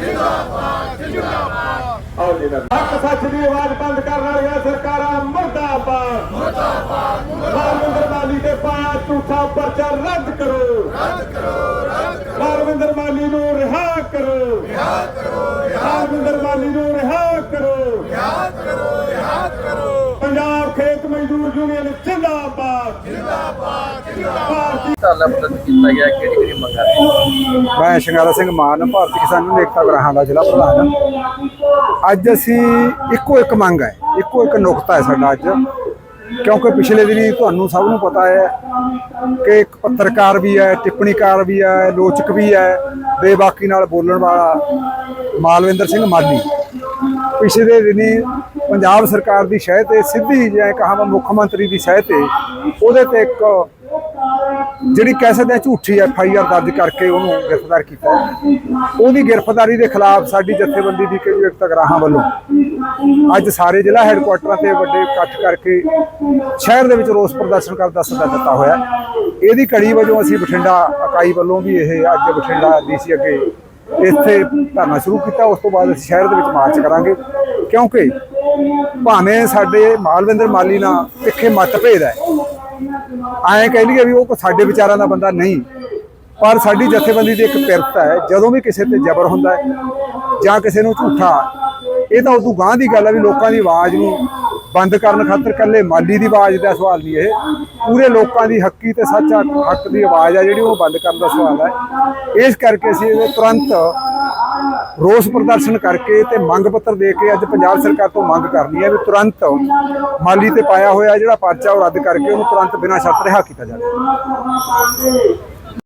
ਜਿੰਦਾਬਾਦ ਜਿੰਦਾਬਾਦ। ਜਿੰਦਾਬਾਦ ਆਓ ਜੀ ਨਾ ਹੱਕ ਸੱਚ ਦੀ ਆਵਾਜ਼ ਬੰਦ ਕਰਨ ਵਾਲੀਆਂ ਸਰਕਾਰਾਂ, ਮਰਦਾਬਾਦ। ਮਰਦਾਬਾਦ ਮਰਦਾਬਾਦ ਮਾਲੀ ਦੇ ਪਾਇਆ ਝੂਠਾ ਪਰਚਾ ਰੱਦ ਕਰੋ। ਰੱਦ ਕਰੋ ਰੱਦ ਕਰੋ ਮਾਰਵਿੰਦਰ ਮਾਲੀ ਨੂੰ ਰਿਹਾ ਕਰੋ। ਰਿਹਾ ਕਰੋ ਮਾਰਵਿੰਦਰ ਮਾਲੀ ਨੂੰ ਰਿਹਾ ਕਰੋ। ਰਿਹਾ ਕਰੋ ਰਿਹਾ ਕਰੋ ਪੰਜਾਬ ਖੇਤ ਮਜ਼ਦੂਰ ਯੂਨੀਅਨ ਜਿੰਦਾਬਾਦ। ਜਿੰਦਾਬਾਦ ਜਿੰਦਾਬਾਦ। ਧਰਨਾ ਪ੍ਰਦਰਸ਼ਨ ਕੀਤਾ ਗਿਆ ਕਿਹੜੀ ਕਿਹੜੀ ਮੰਗਾਂ ਨੇ ਮੈਂ ਸ਼ਿੰਗਾਰਾ ਸਿੰਘ ਮਾਨ ਭਾਰਤੀ ਕਿਸਾਨ ਏਕਤਾ ਗਰਾਹਾਂ ਦਾ ਜ਼ਿਲ੍ਹਾ ਪ੍ਰਧਾਨ ਅੱਜ ਅਸੀਂ ਇੱਕੋ ਇੱਕ ਮੰਗ ਹੈ ਇੱਕੋ ਇੱਕ ਨੁਕਤਾ ਹੈ ਸਾਡਾ ਅੱਜ। ਕਿਉਂਕਿ ਪਿਛਲੇ ਦਿਨੀ ਤੁਹਾਨੂੰ ਸਭ ਨੂੰ ਪਤਾ ਹੈ ਕਿ ਇੱਕ ਪੱਤਰਕਾਰ ਵੀ ਹੈ ਟਿੱਪਣੀਕਾਰ ਵੀ ਹੈ ਲੋਚਕ ਵੀ ਹੈ ਬੇਬਾਕੀ ਨਾਲ ਬੋਲਣ ਵਾਲਾ ਮਾਲਵਿੰਦਰ ਸਿੰਘ ਮਾਲੀ। ਪਿਛਲੇ ਦਿਨੀ ਪੰਜਾਬ ਸਰਕਾਰ ਦੀ ਸ਼ਹਿ ਤੇ ਸਿੱਧੀ ਜੇ ਕਹਾਵਾਂ ਮੁੱਖ ਮੰਤਰੀ ਦੀ ਸ਼ਹਿ ਤੇ ਉਹਦੇ ਤੇ ਇੱਕ ਜਿਹੜੀ ਕਹਿ ਸਕਦੇ ਆ ਝੂਠੀ ਐਫ ਆਈ ਆਰ ਦਰਜ ਕਰਕੇ ਉਹਨੂੰ ਗ੍ਰਿਫਤਾਰ ਕੀਤਾ। ਉਹਦੀ ਗ੍ਰਿਫਤਾਰੀ ਦੇ ਖਿਲਾਫ ਸਾਡੀ ਜਥੇਬੰਦੀ ਦੀ ਕਈ ਵਿਅਕਤ ਵੱਲੋਂ ਅੱਜ ਸਾਰੇ ਜ਼ਿਲ੍ਹਾ ਹੈੱਡਕੁਆਟਰਾਂ ਤੇ ਵੱਡੇ ਇਕੱਠ ਕਰਕੇ ਸ਼ਹਿਰ ਦੇ ਵਿੱਚ ਰੋਸ ਪ੍ਰਦਰਸ਼ਨ ਕਰਨ ਦਾ ਸੱਦਾ ਦਿੱਤਾ ਹੋਇਆ। ਇਹਦੀ ਕੜੀ ਵਜੋਂ ਅਸੀਂ ਬਠਿੰਡਾ ਇਕਾਈ ਵੱਲੋਂ ਵੀ ਇਹ ਅੱਜ ਬਠਿੰਡਾ ਡੀਸੀ ਅੱਗੇ ਇੱਥੇ ਧਰਨਾ ਸ਼ੁਰੂ ਕੀਤਾ। ਉਸ ਤੋਂ ਬਾਅਦ ਅਸੀਂ ਸ਼ਹਿਰ ਦੇ ਵਿੱਚ ਮਾਰਚ ਕਰਾਂਗੇ। ਕਿਉਂਕਿ ਭਾਵੇਂ ਸਾਡੇ ਮਾਲਵਿੰਦਰ ਮਾਲੀ ਨਾਲ ਤਿੱਖੇ ਮਤਭੇਦ ਹੈ। ਐਂ ਕਹਿ ਲਈਏ ਵੀ ਉਹ ਸਾਡੇ ਵਿਚਾਰਾਂ ਦਾ ਬੰਦਾ ਨਹੀਂ। ਪਰ ਸਾਡੀ ਜਥੇਬੰਦੀ ਦੀ ਇੱਕ ਪਿਰਤ ਹੈ, ਜਦੋਂ ਵੀ ਕਿਸੇ ਤੇ ਜ਼ਬਰ ਹੁੰਦਾ ਹੈ ਜਾਂ ਕਿਸੇ ਨੂੰ ਝੂਠਾ, ਇਹ ਤਾਂ ਉਦੋਂ ਗਾਂ ਦੀ ਗੱਲ ਹੈ ਵੀ ਲੋਕਾਂ ਦੀ ਆਵਾਜ਼ ਨੂੰ ਬੰਦ ਕਰਨ ਖਾਤਰ ਕੱਲੇ ਮਾਲੀ ਦੀ ਆਵਾਜ਼ ਦਾ ਸਵਾਲ ਨਹੀਂ ਇਹ। ਪੂਰੇ ਲੋਕਾਂ ਦੀ ਹੱਕੀ ਤੇ ਸੱਚਾ ਹੱਕ ਦੀ ਆਵਾਜ਼ ਆ ਜਿਹੜੀ ਉਹ ਬੰਦ ਕਰਨ ਦਾ ਸਵਾਲ ਹੈ। ਇਸ ਕਰਕੇ ਅਸੀਂ ਇਹਦੇ ਤੁਰੰਤ ਰੋਸ ਪ੍ਰਦਰਸ਼ਨ ਕਰਕੇ ਤੇ ਮੰਗ ਪੱਤਰ ਦੇ ਕੇ ਅੱਜ ਪੰਜਾਬ ਸਰਕਾਰ ਤੋਂ ਮੰਗ ਕਰਨੀ ਹੈ ਵੀ ਤੁਰੰਤ ਮਾਲੀ ਤੇ ਪਾਇਆ ਹੋਇਆ ਜਿਹੜਾ ਪਰਚਾ ਉਹ ਰੱਦ ਕਰਕੇ ਉਹਨੂੰ ਤੁਰੰਤ ਬਿਨਾਂ ਸ਼ਰਤ ਰਿਹਾ ਕੀਤਾ ਜਾਵੇ।